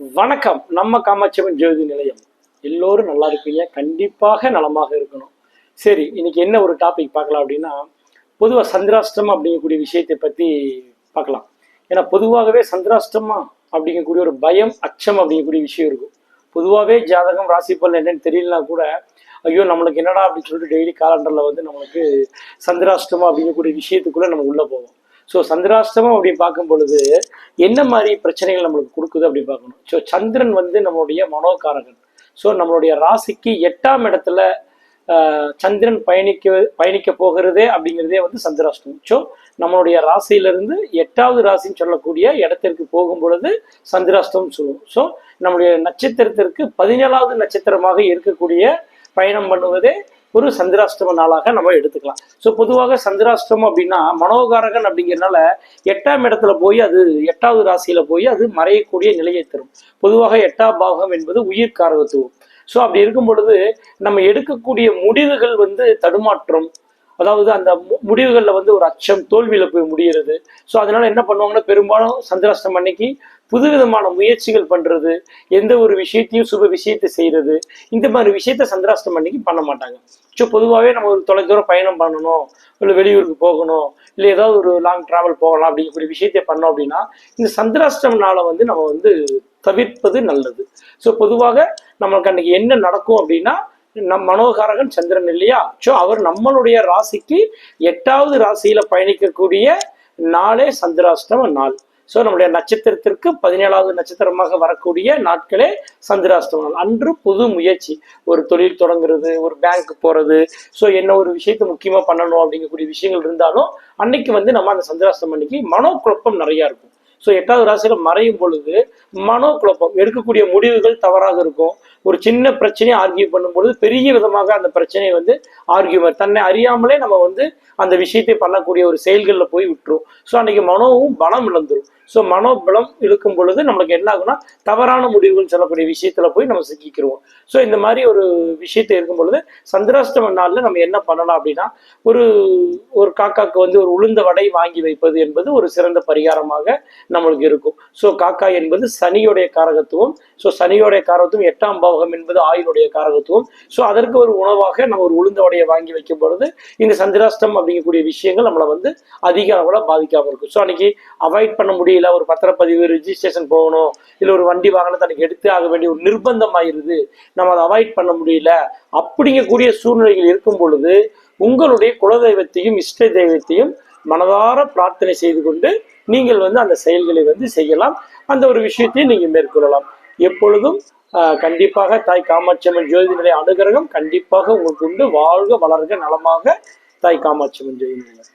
வணக்கம். நம்ம காமாட்சியம்மன் ஜோதி நிலையம். எல்லோரும் நல்லா இருப்பீங்க. கண்டிப்பாக நலமாக இருக்கணும். சரி இன்னைக்கு என்ன ஒரு டாபிக் பார்க்கலாம் அப்படின்னா பொதுவாக சந்திராஷ்டிரம் அப்படிங்கக்கூடிய விஷயத்தை பற்றி பார்க்கலாம். ஏன்னா பொதுவாகவே சந்திராஷ்டிரமா அப்படிங்கக்கூடிய ஒரு பயம் அச்சம் அப்படிங்கக்கூடிய விஷயம் இருக்கும். பொதுவாகவே ஜாதகம் ராசி பலன் என்னன்னு தெரியலனா கூட ஐயோ நம்மளுக்கு என்னடா அப்படின்னு சொல்லிட்டு டெய்லி காலண்டரில் வந்து நம்மளுக்கு சந்திராஷ்டிரமா அப்படிங்கக்கூடிய விஷயத்துக்குள்ளே நம்ம உள்ளே போவோம். ஸோ சந்திராஷ்டமம் அப்படின்னு பார்க்கும் பொழுது என்ன மாதிரி பிரச்சனைகள் நம்மளுக்கு கொடுக்குது அப்படி பார்க்கணும். ஸோ சந்திரன் வந்து நம்மளுடைய மனோகாரகன். ஸோ நம்மளுடைய ராசிக்கு எட்டாம் இடத்துல சந்திரன் பயணிக்க பயணிக்க போகிறதே அப்படிங்கிறதே வந்து சந்திராஷ்டமம். ஸோ நம்மளுடைய ராசியிலிருந்து எட்டாவது ராசின்னு சொல்லக்கூடிய இடத்திற்கு போகும் பொழுது சந்திராஷ்டமம் சொல்லுவோம். ஸோ நம்மளுடைய நட்சத்திரத்திற்கு பதினேழாவது நட்சத்திரமாக இருக்கக்கூடிய பயணம் பண்ணுவதே ஒரு சந்திராஷ்டம நாளாக நம்ம எடுத்துக்கலாம். ஸோ பொதுவாக சந்திராஷ்டமம் அப்படின்னா மனோகாரகன் அப்படிங்கிறனால எட்டாம் இடத்துல போய் அது எட்டாவது ராசியில போய் அது மறையக்கூடிய நிலையை தரும். பொதுவாக எட்டாம் பாகம் என்பது உயிர் காரகத்துவம். ஸோ அப்படி இருக்கும் பொழுது நம்ம எடுக்கக்கூடிய முடிவுகள் வந்து தடுமாற்றம். அதாவது அந்த முடிவுகளில் வந்து ஒரு அச்சம் தோல்வியில் போய் முடிகிறது. ஸோ அதனால என்ன பண்ணுவாங்கன்னா பெரும்பாலும் சந்திராஷ்டம் அன்னைக்கு புதுவிதமான முயற்சிகள் பண்ணுறது எந்த ஒரு விஷயத்தையும் சுப விஷயத்தை செய்கிறது இந்த மாதிரி விஷயத்த சந்திராஷ்டம் அன்னைக்கு பண்ண மாட்டாங்க. ஸோ பொதுவாகவே நம்ம ஒரு தொலைதூரம் பயணம் பண்ணணும் இல்லை வெளியூருக்கு போகணும் இல்லை ஏதாவது ஒரு லாங் ட்ராவல் போகலாம் அப்படிங்கக்கூடிய விஷயத்தை பண்ணோம் அப்படின்னா இந்த சந்திராஷ்டம்னால நாளை வந்து நம்ம வந்து தவிர்ப்பது நல்லது. ஸோ பொதுவாக நம்மளுக்கு அன்னைக்கு என்ன நடக்கும் அப்படின்னா நம் மனோகாரகன் சந்திரன் இல்லையா? ஸோ அவர் நம்மளுடைய ராசிக்கு எட்டாவது ராசியில பயணிக்கக்கூடிய நாளே சந்திராஷ்டம நாள். ஸோ நம்முடைய நட்சத்திரத்திற்கு பதினேழாவது நட்சத்திரமாக வரக்கூடிய நாட்களே சந்திராஷ்டம நாள் அன்று புது முயற்சி. ஒரு தொழில் தொடங்குறது ஒரு பேங்க் போகிறது ஸோ என்ன ஒரு விஷயத்தை முக்கியமாக பண்ணணும் அப்படிங்கக்கூடிய விஷயங்கள் இருந்தாலும் அன்னைக்கு வந்து நம்ம அந்த சந்திராஷ்டமம் அன்னைக்கு மனோக்குழப்பம் நிறையா இருக்கும். ஸோ எட்டாவது ராசியில் மறையும் பொழுது மனோக்குழப்பம் எடுக்கக்கூடிய முடிவுகள் தவறாக இருக்கும். ஒரு சின்ன பிரச்சனையை ஆர்கியூ பண்ணும்பொழுது பெரிய விதமாக அந்த பிரச்சனையை வந்து ஆர்கியூமர் தன்னை அறியாமலே நம்ம வந்து அந்த விஷயத்தை பண்ணக்கூடிய ஒரு செயல்களில் போய் விட்டுரும். ஸோ அன்னைக்கு மனோவும் பலம் இழந்துரும். ஸோ மனோபலம் இழுக்கும் பொழுது நம்மளுக்கு என்ன ஆகுனா தவறான முடிவுகள் சொல்லக்கூடிய விஷயத்துல போய் நம்ம சிக்கிக்கிறோம் ஸோ இந்த மாதிரி ஒரு விஷயத்தை இருக்கும் பொழுது சந்திராஷ்டம நாளில் நம்ம என்ன பண்ணலாம் அப்படின்னா ஒரு ஒரு காக்காக்கு வந்து ஒரு உளுந்த வடை வாங்கி வைப்பது என்பது ஒரு சிறந்த பரிகாரமாக நம்மளுக்கு இருக்கும். ஸோ காக்கா என்பது சனியோடைய காரகத்துவம். ஸோ சனியோடைய காரகத்துவம் எட்டாம் உலோகம் என்பது ஆயினுடைய காரகத்துவம். ஸோ அதற்கு ஒரு உணவாக நம்ம ஒரு உளுந்த வடையை வாங்கி வைக்கும் பொழுது இந்த சந்திராஷ்டம் அப்படிங்கக்கூடிய விஷயங்கள் நம்மளை வந்து அதிக அளவில் பாதிக்காமல் இருக்கும். ஸோ அன்னைக்கு அவாய்ட் பண்ண முடியல ஒரு பத்திரப்பதிவு ரிஜிஸ்ட்ரேஷன் போகணும் இல்லை ஒரு வண்டி வாகனத்தை அன்னைக்கு எடுத்து ஆக வேண்டிய ஒரு நிர்பந்தம் ஆயிடுது நம்ம அதை அவாய்ட் பண்ண முடியல. அப்படிங்கக்கூடிய சூழ்நிலைகள் இருக்கும் பொழுது உங்களுடைய குலதெய்வத்தையும் இஷ்ட தெய்வத்தையும் மனதார பிரார்த்தனை செய்து கொண்டு நீங்கள் வந்து அந்த செயல்களை வந்து செய்யலாம். அந்த ஒரு விஷயத்தையும் நீங்கள் மேற்கொள்ளலாம். எப்பொழுதும் கண்டிப்பாக தாய் காமாட்சியம்மன் ஜோதி நிலைய அனுகிரகம் கண்டிப்பாக உங்களுக்கு உண்டு. வாழ்க வளர்க நலமாக தாய் காமாட்சியம்மன் ஜோதி நிலையம்